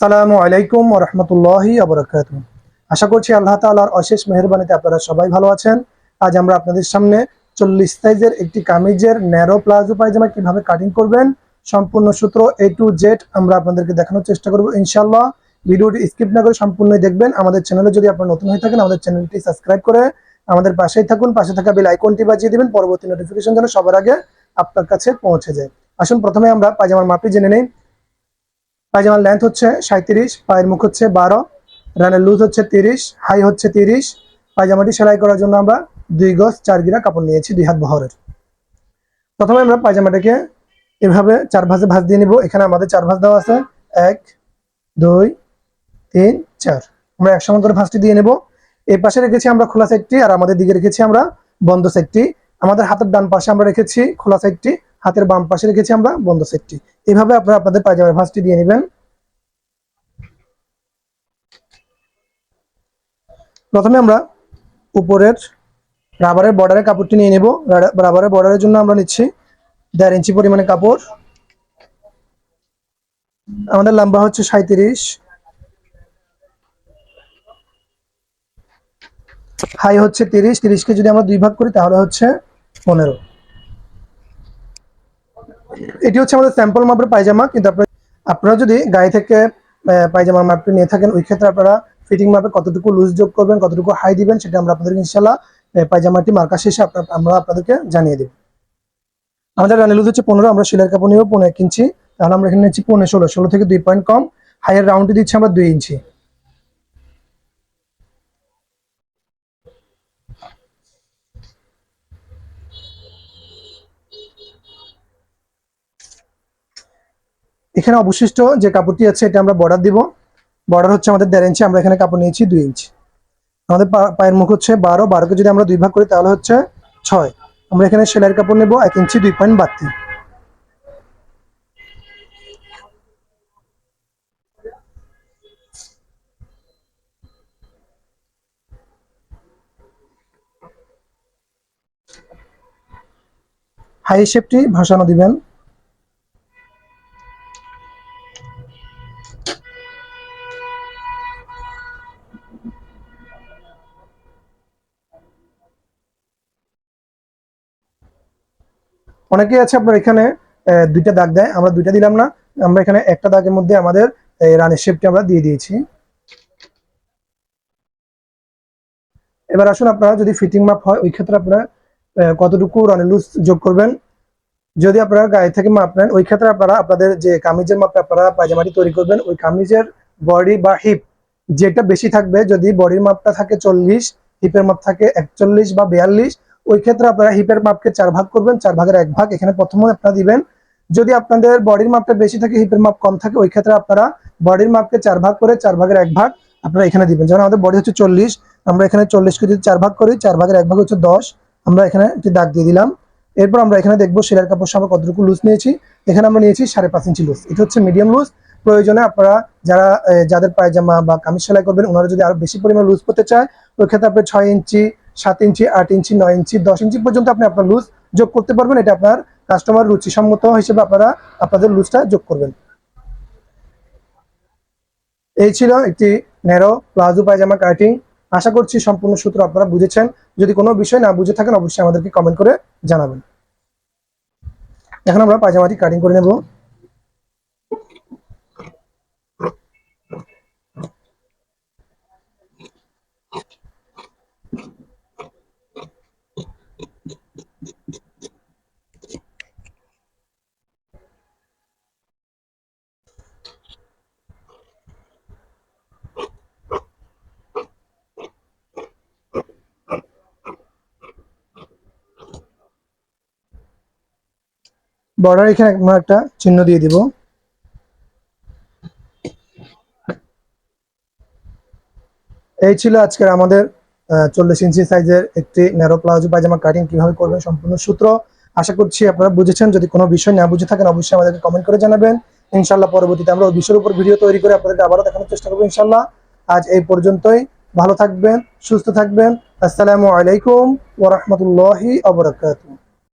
সালামু আলাইকুম রহমতুল্লাহি আবরাকাত আশা করছি আল্লাহ তাআলার অশেষ মেহরবানিতে আপনারা সবাই ভালো আছেন। আজ আমরা আপনাদের সামনে চল্লিশ সাইজের একটি কামিজের ন্যারো প্লাজো পায়জামা কীভাবে কাটিং করবেন, সম্পূর্ণ সূত্র এ টু জেড আমরা আপনাদেরকে দেখানোর চেষ্টা করব ইনশাল্লাহ ভিডিওটি স্কিপ না করে সম্পূর্ণই দেখবেন। আমাদের চ্যানেলে যদি আপনারা নতুন হয়ে থাকেন, আমাদের চ্যানেলটি সাবস্ক্রাইব করে আমাদের পাশেই থাকুন। পাশে থাকা বেল আইকনটি বাজিয়ে দিবেন। পরবর্তী নোটিফিকেশন যেন সবার আগে আপনার কাছে পৌঁছে যায়। আসুন, প্রথমে আমরা পায়জামার মাপটি জেনে নেই। পায়জামার লেন্থ হচ্ছে সাঁত্রিশ পায়ের মুখ হচ্ছে বারো, রানের লুজ হচ্ছে তিরিশ হাই হচ্ছে তিরিশ। পায়জামাটি সেলাই করার জন্য আমরা দুই গজ চার গিরা কাপড় নিয়েছি, দুই হাত বহরের। প্রথমে আমরা পায়জামাটাকে এভাবে চার ভাঁজে ভাঁজ দিয়ে নিব। এখানে আমাদের চার ভাঁজ দেওয়া আছে। এক, দুই, তিন, চার। আমরা এক সমান করে ভাঁজটি দিয়ে নেব। এই পাশে রেখেছি আমরা খোলা সাইডটি আর আমাদের দিকে রেখেছি আমরা বন্ধ সাইডটি আমাদের হাতের ডান পাশে আমরা রেখেছি খোলা সাইডটি হাতের বাম পাশে রেখেছি আমরা, বন্ধ সেটটি এভাবে আপনারা আপনাদের পায়জামার ভাঁজটি দিয়ে নেবেন। প্রথমে আমরা উপরের রাবারের বর্ডারের কাপড়টি নিয়ে নেব। রাবারের বর্ডারের জন্য আমরা নিচ্ছি দেড় ইঞ্চি পরিমাণে কাপড়। আমাদের লম্বা হচ্ছে সাঁত্রিশ হাই হচ্ছে তিরিশ। তিরিশকে যদি আমরা দুই ভাগ করি, তাহলে হচ্ছে পনেরো। এটি হচ্ছে আমাদের স্যাম্পল মাপের পায়জামা, কিন্তু আপনারা আপনারা যদি গায়ে থেকে পায়জামার মাপটি নিয়ে থাকেন, ওই ক্ষেত্রে আপনারা ফিটিং মাপে কতটুকু লুজ যোগ করবেন, কতটুকু হাই দিবেন, সেটা আমরা আপনাদের ইনশাল্লাহ পায়জামাটি মার্কা শেষে আমরা আপনাদেরকে জানিয়ে দেব। আমাদের রানি লুজ হচ্ছে পনেরো, আমরা সেলাই কাপড় নিব পনেরো এক ইঞ্চি তাহলে আমরা এখানে নিচ্ছি পনেরো ষোলো ষোলো থেকে দুই পয়েন্ট কম। হাইয়ের রাউন্ডটি দিচ্ছি আমরা দুই ইঞ্চি এখানে অবশিষ্ট যে কাপড়টি আছে, এটা আমরা বর্ডার দিব। বর্ডার হচ্ছে আমাদের দেড় ইঞ্চি, আমরা এখানে কাপড় নিয়েছি দুই ইঞ্চি। আমাদের পায়ের মুখ হচ্ছে বারো, বারোকে যদি আমরা দুই ভাগ করি, তাহলে হচ্ছে ছয়। আমরা এখানে সেলাইয়ের কাপড় নেব এক ইঞ্চি, দুই পয়েন্ট বাড়তি হাই শেপটি ভাসানো দিবেন। অনেকেই আছে আপনার এখানে দুইটা দাগ দেয়, আমরা দুইটা দিলাম না, আমরা এখানে একটা দাগের মধ্যে আমাদের রানের শেপটি আমরা দিয়ে দিয়েছি। এবার আসুন আপনারা যদি ফিটিং মাপ হয়, ওই ক্ষেত্রে আপনারা কতটুকু রানের লুজ যোগ করবেন যদি আপনারা গায়ে থেকে মাপ নেন, ওই ক্ষেত্রে আপনারা আপনাদের যে কামিজের মাপে আপনারা পায়জামাটি তৈরি করবেন। ওই কামিজের বডি বা হিপ যেটা বেশি থাকবে, যদি বডির মাপটা থাকে চল্লিশ হিপের মাপ থাকে একচল্লিশ বা বিয়াল্লিশ, ওই ক্ষেত্রে আপনারা হিপের মাপকে চার ভাগ করবেন, চার ভাগের এক ভাগ। এখানে প্রথমে আপনারা দিবেন। যদি আপনাদের বডির মাপটা বেশি থাকে হিপের মাপ কম থাকে, ওই ক্ষেত্রে আপনারা বডির মাপকে চার ভাগ করে চার ভাগের এক ভাগ আপনারা এখানে দিবেন। যেমন আমাদের বডি হচ্ছে চল্লিশ, আমরা এখানে চল্লিশকে যদি চার ভাগ করি, চার ভাগের এক ভাগ হচ্ছে দশ, আমরা এখানে একটি দাগ দিয়ে দিলাম। এরপর আমরা এখানে দেখব সেলার কাপড় সঙ্গে কতটুকু লুজ নিয়েছি। এখানে আমরা নিয়েছি সাড়ে পাঁচ ইঞ্চি লুজ এটা হচ্ছে মিডিয়াম লুজ প্রয়োজনে আপনারা যারা যাদের পায়জামা বা কামিজ সেলাই করবেন, ওনারা যদি আরও বেশি পরিমাণ লুজ করতে চায় ওই ক্ষেত্রে আপনি ছয় ইঞ্চি সাত ইঞ্চি আট ইঞ্চি নয় ইঞ্চি দশ ইঞ্চি পর্যন্ত আপনি আপনার লুজ যোগ করতে পারবেন। এটা আপনার কাস্টমার রুচিসম্মত হিসেবে আপনারা আপনাদের লুজটা যোগ করবেন। এই ছিল একটি ন্যারো প্লাজো পায়জামা কাটিং আশা করছি সম্পূর্ণ সূত্র আপনারা বুঝেছেন। যদি কোনো বিষয় না বুঝে থাকেন, অবশ্যই আমাদেরকে কমেন্ট করে জানাবেন। এখন আমরা পায়জামাটি কাটিং করে নেব। বর্ডার এখানে আমরা একটা চিহ্ন দিয়ে দিব। এই ছিল আজকের আমাদের চল্লিশ ইঞ্চি সাইজের একটি ন্যারো প্লাজো পায়জামা কাটিং কীভাবে করবেন সম্পূর্ণ সূত্র আশা করছি আপনারা বুঝেছেন। যদি কোনো বিষয় না বুঝে থাকেন, অবশ্যই আমাদেরকে কমেন্ট করে জানাবেন। ইনশাল্লাহ পরবর্তীতে আমরা ওই বিষয়ের উপর ভিডিও তৈরি করে আপনাদেরকে আবারও দেখানোর চেষ্টা করব ইনশাল্লাহ আজ এই পর্যন্তই। ভালো থাকবেন, সুস্থ থাকবেন। আসসালামু আলাইকুম ওরহমতুল্লাহি আবরাকাতু